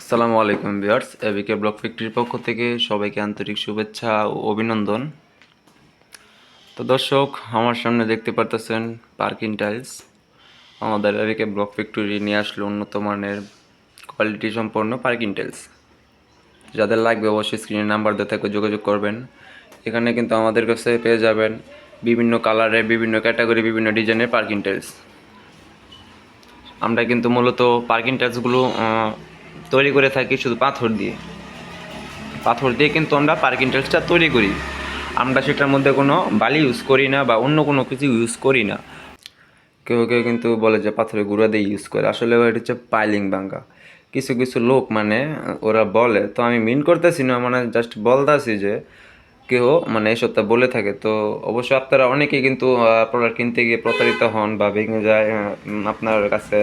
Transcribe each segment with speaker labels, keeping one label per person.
Speaker 1: আসসালামু আলাইকুম viewers এবিকে block ফ্যাক্টরির পক্ষ থেকে সবাইকে আন্তরিক শুভেচ্ছা ও অভিনন্দন। তো দর্শক, আমার সামনে দেখতে পারতেছেন পার্কিং টাইলস আমাদের এবিকে ব্লক ফ্যাক্টরি নিয়ে আসলো উন্নত মানের কোয়ালিটি সম্পন্ন পার্কিং টাইলস যাদের লাগবে অবশ্যই স্ক্রিনের নাম্বার দিয়ে থেকে যোগাযোগ করবেন। এখানে কিন্তু আমাদের কাছে পেয়ে যাবেন বিভিন্ন কালারে বিভিন্ন ক্যাটাগরি বিভিন্ন ডিজাইনের পার্কিং টাইলস আমরা কিন্তু মূলত পার্কিং টাইলসগুলো তৈরি করে থাকি শুধু পাথর দিয়ে। পাথর দিয়ে কিন্তু আমরা পার্কিং টাইলসটা তৈরি করি। আমরা সেটার মধ্যে কোনো বালি ইউজ করি না বা অন্য কোনো কিছু ইউজ করি না। কেউ কেউ কিন্তু বলে যে পাথরের গুঁড়া দিয়ে ইউজ করে। আসলে এটা হচ্ছে পাইলিং বাঙ্গা কিছু কিছু লোক মানে ওরা বলে, তো আমি মিন করতেছি না মানে জাস্ট বলতেছি যে কেউ মানে এসবটা বলে থাকে। তো অবশ্য আপনারা অনেকেই কিন্তু প্রোডাক্ট কিনতে গিয়ে প্রতারিত হন বা ভেঙে যায় আপনার কাছে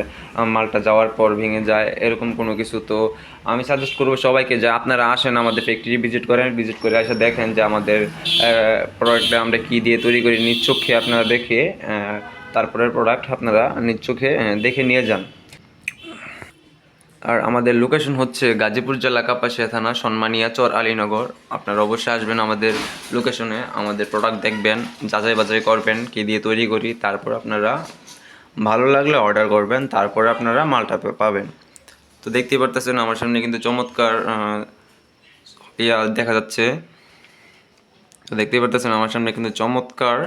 Speaker 1: মালটা যাওয়ার পর ভেঙে যায়, এরকম কোনো কিছু। তো আমি সাজেস্ট করব সবাইকে যে আপনারা আসেন আমাদের ফ্যাক্টরি ভিজিট করেন ভিজিট করে এসে দেখেন যে আমাদের প্রোডাক্টটা আমরা কী দিয়ে তৈরি করি। নিজ আপনারা দেখে তারপরের প্রোডাক্ট আপনারা নিজ দেখে নিয়ে যান। আর আমাদের লোকেশন হচ্ছে গাজীপুর জেলা কাপাসিয়া থানা, সন্মানিয়া, চর আলীনগর। আপনারা অবশ্যই আসবেন আমাদের লোকেশনে আমাদের প্রোডাক্ট দেখবেন, যাচাই বাছাই করবেন, কী দিয়ে তৈরি করি, তারপর আপনারা ভালো লাগলে অর্ডার করবেন, তারপরে আপনারা মালটা পাবেন। তো দেখতেই পারতেছেন, আমার সামনে কিন্তু চমৎকার ইয়া দেখা যাচ্ছে। তো দেখতেই পারতেছেন, আমার সামনে কিন্তু চমৎকার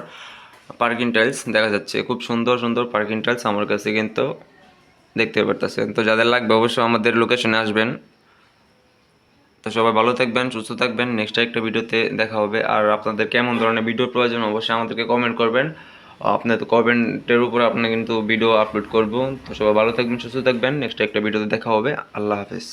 Speaker 1: পার্কিং টাইলস দেখা যাচ্ছে। খুব সুন্দর সুন্দর পার্কিং টাইলস আমার কাছে কিন্তু দেখতে পারতেছেন। তো যাদের লাগবে অবশ্যই আমাদের লোকেশনে আসবেন। তো সবাই ভালো থাকবেন, সুস্থ থাকবেন। নেক্সট একটা ভিডিওতে দেখা হবে। আর আপনাদের কেমন ধরনের ভিডিও প্রয়োজন অবশ্যই আমাদেরকে কমেন্ট করবেন। আপনার তো কমেন্টের উপর আপনি কিন্তু ভিডিও আপলোড করব। তো সবাই ভালো থাকবেন, সুস্থ থাকবেন। নেক্সট একটা ভিডিওতে দেখা হবে। আল্লাহ হাফেজ।